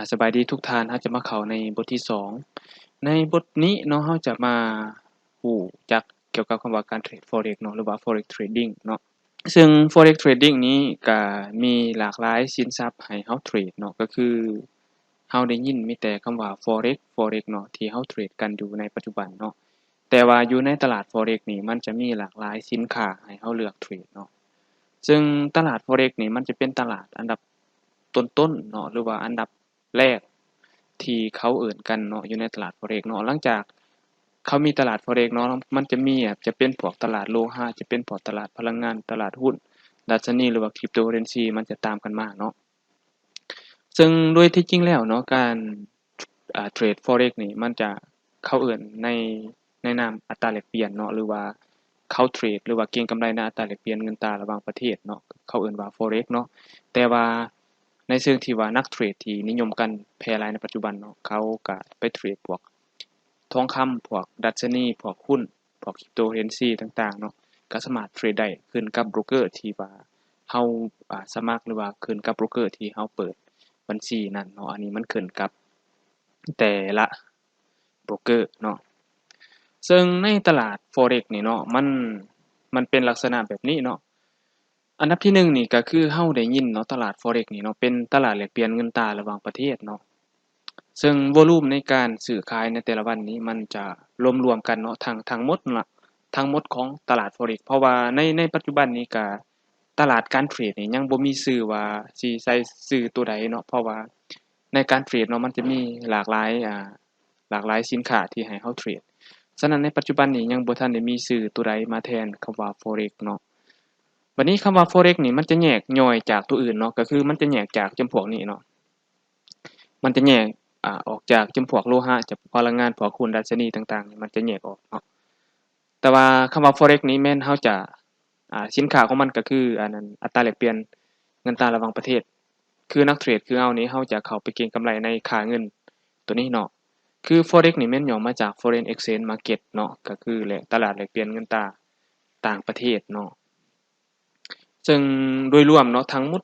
อาสบายดีทุกท่านเราจะมาเข้าในบทที่ 2 ในบทนี้เนาะเราจะมารู้จักเกี่ยวกับคำว่าการเทรด Forex เนาะหรือว่า Forex Trading เนาะซึ่ง Forex Trading นี้ก็มีหลากหลายสินทรัพย์ให้เราเทรดเนาะก็คือเราได้ยินมีแต่คำว่า Forex Forex เนาะที่เราเทรดกันอยู่ในปัจจุบันเนาะแต่ว่าอยู่ในตลาด Forex นี่มันจะมีหลากหลายสินค้าให้เราเลือกเทรดเนาะซึ่งตลาด Forex นี่มันจะเป็นตลาดอันดับต้นๆเนาะหรือว่าอันดับ แรกที่เขาเอิ้นกันเนาะอยู่ในตลาด Forex เนาะหลังจากเขามีตลาด Forex เนาะมันจะมีอะจะเป็นพวกตลาดโลหะจะเป็นพวกตลาดพลังงานตลาดหุ้นดัชนีหรือว่า Cryptocurrency มันจะตามกันมากเนาะซึ่งโดยที่จริงแล้วเนาะการเทรด Forex นี่มันจะเขาเอิ้นในในนามอัตราแลกเปลี่ยนเนาะหรือว่าเขาเทรดหรือว่าเก็งกำไรในอัตราแลกเปลี่ยนเงินตราระหว่างประเทศเนาะเขาเอิ้นว่า Forex เนาะแต่ว่า ในเชิงที่ว่านักเทรดที่นิยมกันแพร่หลายในปัจจุบันเนาะเขาก็ไปเทรดพวกทองคำพวกดัชนีพวกหุ้นพวก Cryptocurrency ต่างๆเนาะก็สามารถเทรดได้ขึ้นกับโบรกเกอร์ที่ว่าเราอ่าสมัครหรือว่าขึ้นกับโบรกเกอร์ที่เราเปิดบัญชีนั้นเนาะอันนี้มันขึ้นกับแต่ละโบรกเกอร์เนาะซึ่งในตลาด Forex นี่เนาะมันมันเป็นลักษณะแบบนี้เนาะ อันดับที่1นี่ก็คือเราได้ยินเนาะตลาด Forex นี่เนาะเป็นตลาดแลกเปลี่ยนเงินตราระหว่างประเทศเนาะซึ่งวอลุ่มในการซื้อขายในแต่ละวันนี้มันจะรวมๆกันเนาะทั้งทั้งมดละทั้งมดของตลาด Forex เพราะว่าในในปัจจุบันนี้ก็ตลาดการเทรดนี่ยังบ่มีชื่อว่าสิใส่ชื่อตัวใดเนาะเพราะว่าในการเทรดเนาะมันจะมีหลากหลายอ่าหลากหลายสินค้าที่ให้เราเทรดฉะนั้นในปัจจุบันนี้ยังบ่ทันได้มีชื่อตัวใดมาแทนคำว่า Forex เนาะ บัดนี้คำว่า Forex นี่มันจะแยกย่อยจากตัวอื่นเนาะก็คือมันจะแยกจากจำพวกนี้เนาะมันจะแยกอ่าออกจากจำพวกโลหะจากพลังงานพวกหุ้นดัชนีต่างๆ มันจะแยกออกเนาะแต่ว่าคำว่า Forex นี้แม่นเราจะอ่าสินค้าของมันก็คืออันนั้นอัตราแลกเปลี่ยนเงินตราระหว่างประเทศ คือนักเทรดคือเรานี่เราจะเข้าไปเก็งกำไรในค่าเงินตัวนี้เนาะคือ Forex นี่แม่นย่อมาจาก Foreign Exchange Market เนาะก็คือแหล่งตลาดแลกเปลี่ยนเงินตราต่างประเทศเนาะ ซึ่งโดยรวมเนาะทั้งหมด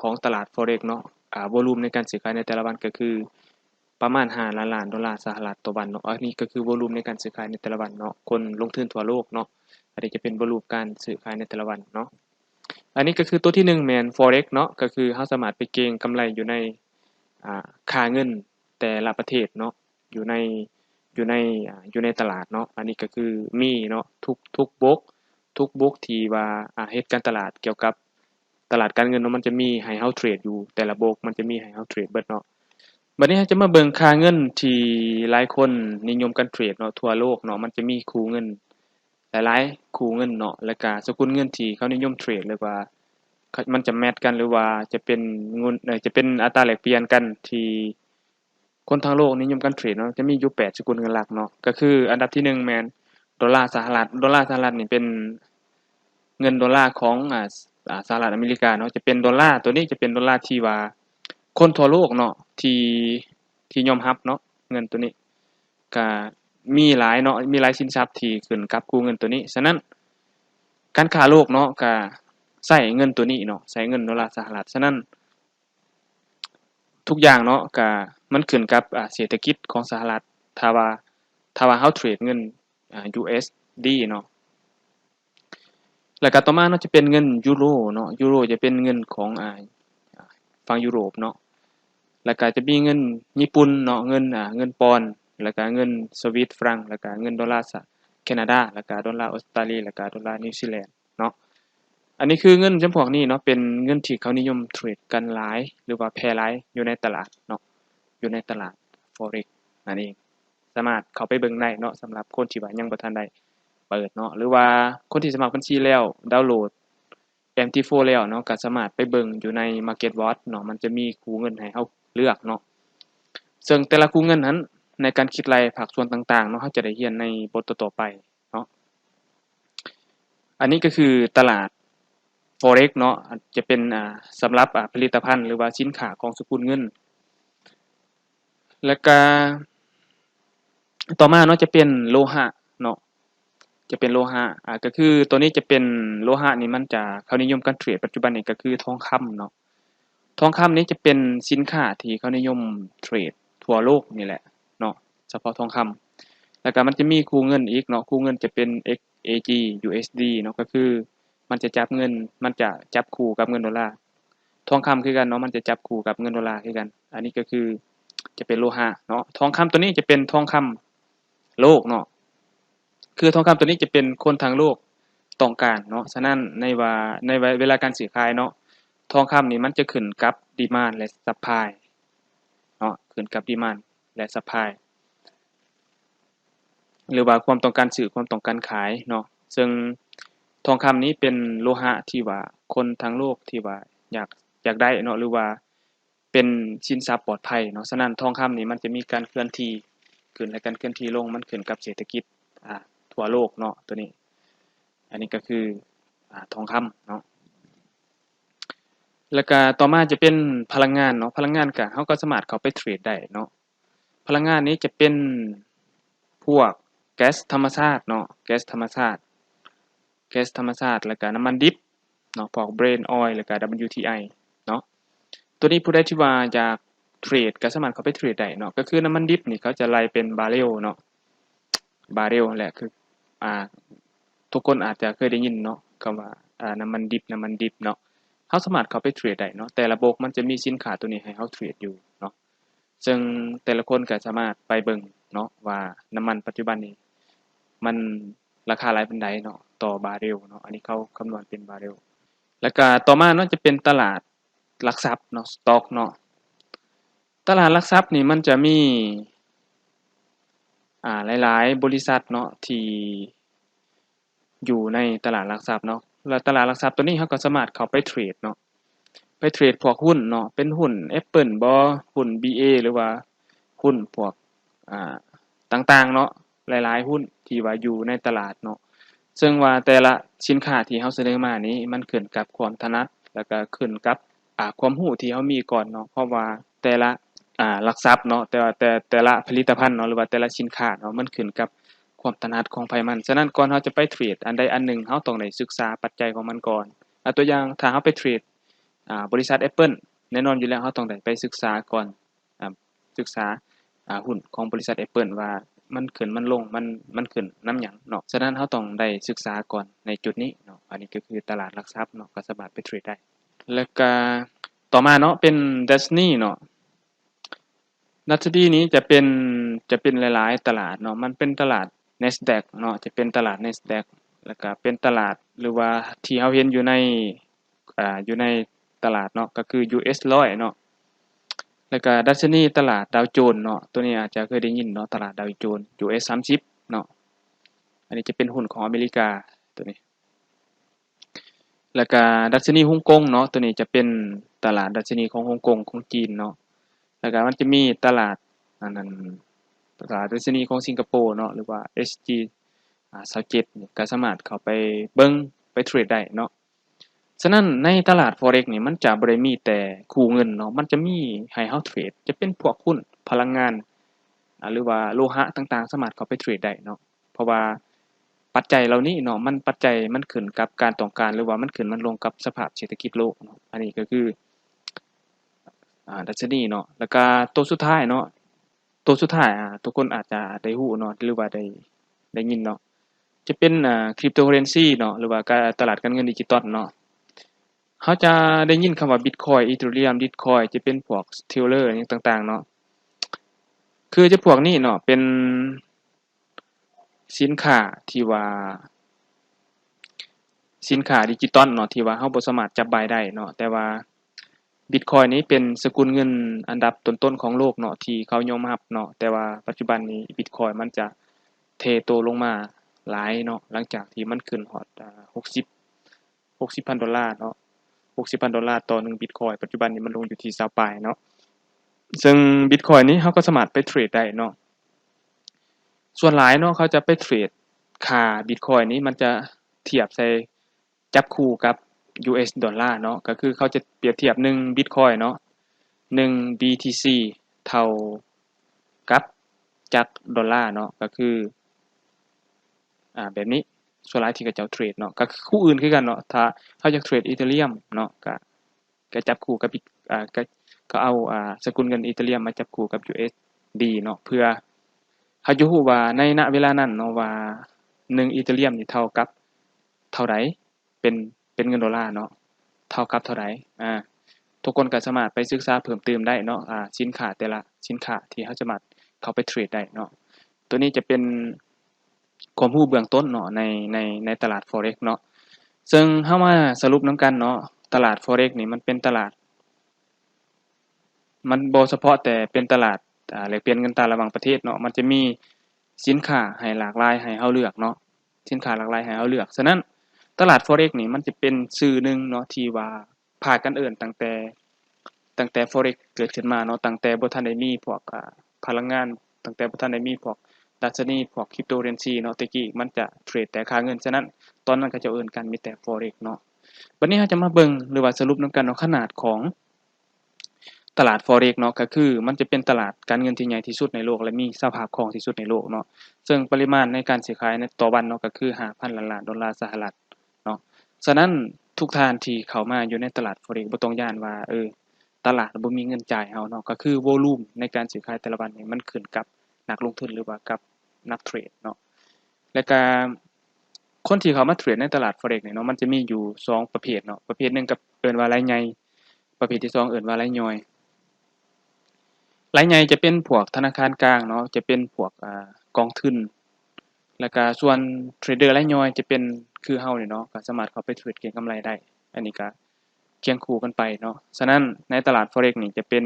ของตลาด Forex เนาะอ่าวอลุ่มในการซื้อขายในแต่ละวันก็คือประมาณ5ล้านล้านดอลลาร์สหรัฐต่อวันเนาะอันนี้ก็คือวอลุ่มในการซื้อขายในแต่ละวันเนาะคนลงทุนทั่วโลกเนาะอันนี้จะเป็นวอลุ่มการซื้อขายในแต่ละวันเนาะอันนี้ก็คือตัวที่1แมน Forex เนาะก็คือเราสามารถไปเก็งกำไรอยู่ในอ่าค่าเงินแต่ละประเทศเนาะอยู่ในอยู่ในอ่าอยู่ในตลาดเนาะอันนี้ก็คือมีเนาะทุกทุกบล็อก ทุกบล็อกที่ว่าอ่าเฮ็ดการตลาดเกี่ยวกับตลาดการเงินเนาะมันจะมีให้เราเทรดอยู่ แต่ละบล็อกมันจะมีให้เราเทรดเบิดเนาะบัดนี้จะมาเบิ่งค่าเงินที่หลายคนนิยมกันเทรดเนาะทั่วโลกเนาะมันจะมีคู่เงินหลายๆคู่เงินเนาะแล้วก็สกุลเงินที่เขานิยมเทรดหรือว่ามันจะแมตช์กันหรือว่าจะเป็นเงินจะเป็นอัตราแลกเปลี่ยนกันที่คนทั้งโลกนิยมกันเทรดเนาะจะมีอยู่8สกุลเงินหลักเนาะก็คืออันดับที่1แมนดอลลาร์สหรัฐดอลลาร์สหรัฐนี่เป็น เงินดอลลาร์ของอ่าสหรัฐอเมริกาเนาะจะเป็นดอลลาร์ตัวนี้จะเป็นดอลลาร์ที่ว่าคนทั่วโลกเนาะที่ที่ยอมรับเนาะเงินตัวนี้ก็มีหลายเนาะมีหลายสินทรัพย์ที่ขึ้นกับคู่เงินตัวนี้ฉะนั้นการค้าโลกเนาะก็ใช้เงินตัวนี้เนาะใช้เงินดอลลาร์สหรัฐฉะนั้นทุกอย่างเนาะก็มันขึ้นกับเศรษฐกิจของสหรัฐถ้าว่าถ้าว่าเราเทรดเงิน USD เนาะ แล้วก็ต่อมาเนาะจะเป็นเงินยูโรเนาะยูโรจะเป็นเงินของอ่าฝั่งยุโรปเนาะแล้วก็จะมีเงินญี่ปุ่นเนาะเงินอ่าเงินปอนด์แล้วก็เงินสวิสฟรังแล้วก็เงินดอลลาร์สแคนาดาแล้วก็ดอลลาร์ออสเตรเลียแล้วก็ดอลลาร์นิวซีแลนด์เนาะอันนี้คือเงินจำพวกนี้เนาะเป็นเงินที่เขานิยมเทรดกันหลายหรือว่าแพร่หลายอยู่ในตลาดเนาะอยู่ในตลาด Forex นั่นเองสามารถเข้าไปเบิ่งได้เนาะสำหรับคนที่ว่ายังบ่ทันได้ เปิดเนาะหรือว่าคนที่สมัครบัญชีแล้วดาวน์โหลด MT4 แล้วเนาะก็สามารถไปเบิ่งอยู่ใน Market Watch เนาะมันจะมีคูเงินให้เราเลือกเนาะซึ่งแต่ละคูเงินนั้นในการคิดรายภาคส่วนต่างๆเนาะเราจะได้เรียนในบทต่อๆไปเนาะอันนี้ก็คือตลาด Forex เนาะจะเป็นอ่าสำหรับอ่าผลิตภัณฑ์หรือว่าสินค้าของสกุลเงิน แล้วก็ต่อมาเนาะจะเป็นโลหะ จะเป็นโลหะอ่าก็คือตัวนี้จะเป็นโลหะนี่มันจะเขานิยมกันเทรดปัจจุบันนี้ก็คือทองคำเนาะทองคำนี้จะเป็นสินค้าที่เขานิยมเทรดทั่วโลกนี่แหละเนาะเฉพาะทองคำแล้วก็มันจะมีคู่เงินอีกเนาะคู่เงินจะเป็น XAG USD เนาะก็คือมันจะจับเงินมันจะจับคู่กับเงินดอลลาร์ทองคำคือกันเนาะมันจะจับคู่กับเงินดอลลาร์คือกัน อันนี้ก็คือจะเป็นโลหะเนาะทองคำตัวนี้จะเป็นทองคำโลกเนาะ คือทองคำตัวนี้จะเป็นคนทางโลกต้องการเนาะฉะนั้นในว่าในเวลาการซื้อขายเนาะทองคำนี่มันจะขึ้นกับดีมานและซัพพายเนาะขึ้นกับดีมานและซัพพายหรือว่าความต้องการซื้อความต้องการขายเนาะซึ่งทองคำนี้เป็นโลหะที่ว่าคนทั้งโลกที่ว่าอยากอยากได้เนาะหรือว่าเป็นสินทรัพย์ปลอดภัยเนาะฉะนั้นทองคำนี่มันจะมีการเคลื่อนที่ขึ้นและการเคลื่อนที่ลงมันขึ้นกับเศรษฐกิจอ่า ทั่วโลกเนาะตัวนี้ อันนี้ก็คืออทองคำเนาะแล้วก็ต่อมาจะเป็นพลังงานเนาะพลังงานก็เฮาก็สามารถเขาไปเทรดได้เนาะพลังงานนี้จะเป็นพวกแก๊สธรรมชาติเนาะแก๊สธรรมชาติแก๊สธรรมชาติ แล้วก็น้ำมันดิบเนาะพวก Brent oil แล้วก็ WTI เนาะตัวนี้ผู้ใดที่ว่าอยากเทรดก็สามารถเขาไปเทรดได้เนาะก็คือน้ำมันดิบนี่เขาจะไล่เป็นบาร์เรลเนาะบาร์เรลแหละคือ อ่า ทุกคนอาจจะเคยได้ยินเนาะคำว่าอ่าน้ำมันดิบน้ำมันดิบเนาะเฮาสามารถเขาไปเทรดได้เนาะแต่ละบกมันจะมีสินค้าตัวนี้ให้เฮาเทรดอยู่เนาะซึ่งแต่ละคนก็สามารถไปเบิ่งเนาะว่าน้ำมันปัจจุบันนี้ มันราคาหลายปานใดเนาะต่อบาเรลเนาะอันนี้เขาคำนวณเป็นบาเรลแล้วก็ต่อมาเนาะจะเป็นตลาดหลักทรัพย์เนาะสต็อกเนาะตลาดหลักทรัพย์นี่มันจะมี อ่าหลาย ๆ บริษัทเนาะที่อยู่ในตลาดหลักทรัพย์เนาะแล้วตลาดหลักทรัพย์ตัวนี้เขาก็สามารถเข้าไปเทรดเนาะไปเทรดพวกหุ้นเนาะเป็นหุ้น Apple บ่หุ้น BA หรือว่าหุ้นพวกอ่าต่าง ๆ เนาะหลาย ๆ หุ้นที่ว่าอยู่ในตลาดเนาะซึ่งว่าแต่ละสินค้าที่เราเสนอมานี้มันขึ้นกับความถนัดแล้วก็ขึ้นกับอ่าความรู้ที่เรามีก่อนเนาะเพราะว่าแต่ละ อ่าลักทรัพย์เนาะแต่ว่าแต่แต่ละผลิตภัณฑ์เนาะหรือว่าแต่ละสินค้าเนาะมันขึ้นกับความถนัดของไผมันฉะนั้นก่อนเราจะไปเทรดอันใดอันหนึ่งเราต้องได้ศึกษาปัจจัยของมันก่อนอ่าตัวอย่างถ้าเราไปเทรดอ่าบริษัท Apple แน่นอนอยู่แล้วเราต้องได้ไปศึกษาก่อนอ่าศึกษาอ่าหุ้นของบริษัท Apple ว่ามันขึ้นมันลงมันมันขึ้นน้ำหยังเนาะฉะนั้นเราต้องได้ศึกษาก่อนในจุดนี้เนาะอันนี้ก็คือตลาดหลักทรัพย์เนาะก็สามารถไปเทรดได้ แล้วก็ต่อมาเนาะเป็น Destiny เนาะ Destiny นี้จะเป็นจะเป็นหลายๆตลาดเนาะมันเป็นตลาด Nasdaq เนาะจะเป็นตลาด Nasdaq แล้วก็เป็นตลาดหรือว่าที่เราเห็นอยู่ในอ่าอยู่ในตลาดเนาะก็คือ US 100เนาะแล้วก็ดัชนีตลาดดาวโจนเนาะตัวนี้อาจจะเคยได้ยินเนาะตลาดดาวโจนส์ US 30เนาะอันนี้จะเป็นหุ้นของอเมริกาตัวนี้ แล้วก็ดัชนีฮ่องกงเนาะตัวนี้จะเป็นตลาดดัชนีของฮ่องกงของจีนเนาะ แล้วก็มันจะมีตลาดอันนั้นตลาดดัชนีของสิงคโปร์เนาะหรือว่า SG อ่า27นี่ก็สามารถเข้าไปเบิ่งไปเทรดได้เนาะฉะนั้นในตลาด Forex นี่มันจะบ่ได้มีแต่คู่เงินเนาะมันจะมีให้เราเทรด จะเป็นพวกหุ้นพลังงาน หรือว่าโลหะต่างๆ สามารถเข้าไปเทรดได้เนาะเพราะว่าปัจจัยเหล่านี้เนาะมันปัจจัยมันขึ้นกับการต้องการหรือว่ามันขึ้นมันลงกับสภาพเศรษฐกิจโลกเนาะอันนี้ก็คือ อ่าดัชนีเนาะแล้วก็ตัวสุดท้ายเนาะตัวสุดท้ายอ่าทุกคนอาจจะได้รู้เนาะหรือว่าได้ได้ยินเนาะจะเป็นอ่า Cryptocurrency เนาะหรือว่าการตลาดการเงินดิจิทัลเนาะเราจะได้ยินคำว่า Bitcoin Ethereum Litecoin จะเป็นพวก Stellar อิหยังต่างๆเนาะคือจะพวกนี้เนาะเป็นสินค้าที่ว่า สินค้าดิจิทัลเนาะที่ว่าเราบ่สามารถจับต้องได้เนาะแต่ว่า Bitcoin นี้เป็นสกุลเงินอันดับต้นๆของโลกเนาะที่เขายอมรับเนาะแต่ว่าปัจจุบันนี้ Bitcoin มันจะเทโตลงมาหลายเนาะหลังจากที่มันขึ้นฮอดอ่า60 60,000ดอลลาร์เนาะ60,000ดอลลาร์ต่อ1 Bitcoin ปัจจุบันนี้มันลงอยู่ที่20ปลายเนาะซึ่ง Bitcoin นี้เราก็สามารถไปเทรดได้เนาะส่วนหลายเนาะเขาจะไปเทรดค่า Bitcoin นี้มันจะเทียบใส่จับคู่กับ US ดอลลาร์เนาะก็คือเขาจะเปรียบเทียบ1 Bitcoin เนาะ1 BTC เท่ากับจักดอลลาร์เนาะก็คืออ่าแบบนี้ส่วนหลายที่เขาเจ้าเทรดเนาะก็คือคู่อื่นคือกันเนาะถ้าเราอยากเทรด Ethereum เนาะก็ก็จับคู่กับอ่าก็ก็เอาอ่าสกุลเงินอีเธเรียมมาจับคู่กับ USD เนาะเพื่อเขาจะรู้ว่าในณเวลานั้นเนาะว่า1อีเธเรียมนี่เท่ากับเท่าใดเป็น เป็นเงินดอลลาร์เนาะเท่ากับเท่าใดอ่าทุกคนก็สามารถไปศึกษาเพิ่มเติมได้เนาะอ่าสินค้าแต่ละสินค้าที่เราสามาเขาไปเทรดได้เนาะตัวนี้จะเป็นความรู้เบื้องต้นเนาะในในในตลาด Forex เนาะซึ่งเรามาสรุปนำกันเนาะตลาด Forex นี่มันเป็นตลาด มันโบเฉพาะแต่เป็นตลาดอ่าแลกเปลี่ยนเงินตาระหว่างประเทศเนาะมันจะมีสินค้าให้หลากหลายให้เราเลือกเนาะสินค้าหลากหลายให้เราเลือกฉะนั้น ตลาด Forex นี่มันจะเป็นชื่อหนึ่งเนาะที่ว่าพากันเอิ้นตั้งแต่ตั้งแต่ Forex เกิดขึ้นมาเนาะตั้งแต่บ่ทันได้มีพวกอ่าพลังงานตั้งแต่บ่ทันได้มีพวกดัชนีพวก Cryptocurrency เนาะต่กี้มันจะเทรดแต่ค่าเงินฉะนั้นตอนนั้นเขาเจ้าเอิ้นกันมีแต่ Forex เนาะบัดนี้เราจะมาเบิ่งหรือว่าสรุปนำกันเนาะขนาดของตลาด Forex เนาะก็คือ มันจะเป็นตลาดการเงินที่ใหญ่ที่สุดในโลก และมีสภาพคล่องที่สุดในโลกเนาะซึ่งปริมาณในการซื้อขายในต่อวันเนาะก็คือ5,000ล้านล้านดอลลาร์สหรัฐ ฉะนั้นทุกท่านที่เข้ามาอยู่ในตลาด Forex บ่ต้องย้านว่าเออตลาดบ่มีเงินจ่ายเราเนาะก็คือวอลุ่มในการซื้อขายแต่ละวันนี่มันขึ้นกับนักลงทุนหรือว่ากับนักเทรดเนาะแล้วก็คนที่เข้ามาเทรดในตลาด Forex นี่เนาะมันจะมีอยู่สองประเภทเนาะประเภทหนึ่งก็เอิ้นว่ารายใหญ่ประเภทที่สองเอิ้นว่ารายย่อยรายใหญ่จะเป็นพวกธนาคารกลางเนาะจะเป็นพวกอ่ากองทุน แล้วก็ส่วนเทรดเดอร์รายย่อยจะเป็นคือเราเนี่ยเนาะก็สามารถเข้าไปเทรดเก็งกำไรได้ อันนี้ก็เคียงคู่กันไปเนาะ ฉะนั้นในตลาด Forex นี่จะเป็น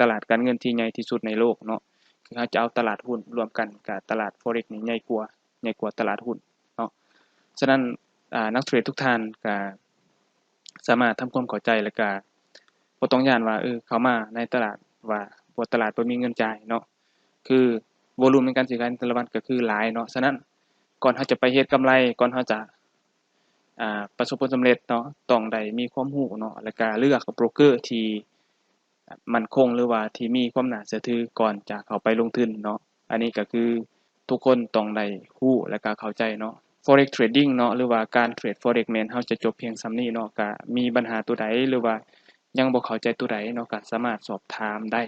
ตลาดการเงินที่ใหญ่ที่สุดในโลกเนาะ คือเราจะเอาตลาดหุ้นรวมกันก็ตลาด Forex นี่ใหญ่กว่าใหญ่กว่าตลาดหุ้นเนาะ ฉะนั้นนักเทรดทุกท่านก็สามารถทำความเข้าใจแล้วก็บ่ต้องยานว่าเออเขามาในตลาดว่าบ่ตลาดบ่มีเงินจ่ายเนาะ คือวอลุ่มในการซื้อขายในแต่ละวันก็คือหลายเนาะ ฉะนั้น ก่อนเราจะไปเฮ็ดกำไร ก่อนเราจะอ่าประสบผลสำเร็จเนาะต้องได้มีความรู้เนาะแล้วก็เลือกโบรกเกอร์ที่มั่นคงหรือว่าที่มีความน่าเชื่อถือก่อนจะเข้าไปลงทุนเนาะอันนี้ก็คือทุกคนต้องได้รู้แล้วก็เข้าใจเนาะ Forex Trading เนาะหรือว่าการเทรด Forex แมนเราจะจบเพียงส่ำนี้เนาะก็มีปัญหาตัวใดหรือว่ายังบ่เข้าใจตัวใดเนาะก็สามารถสอบถามได้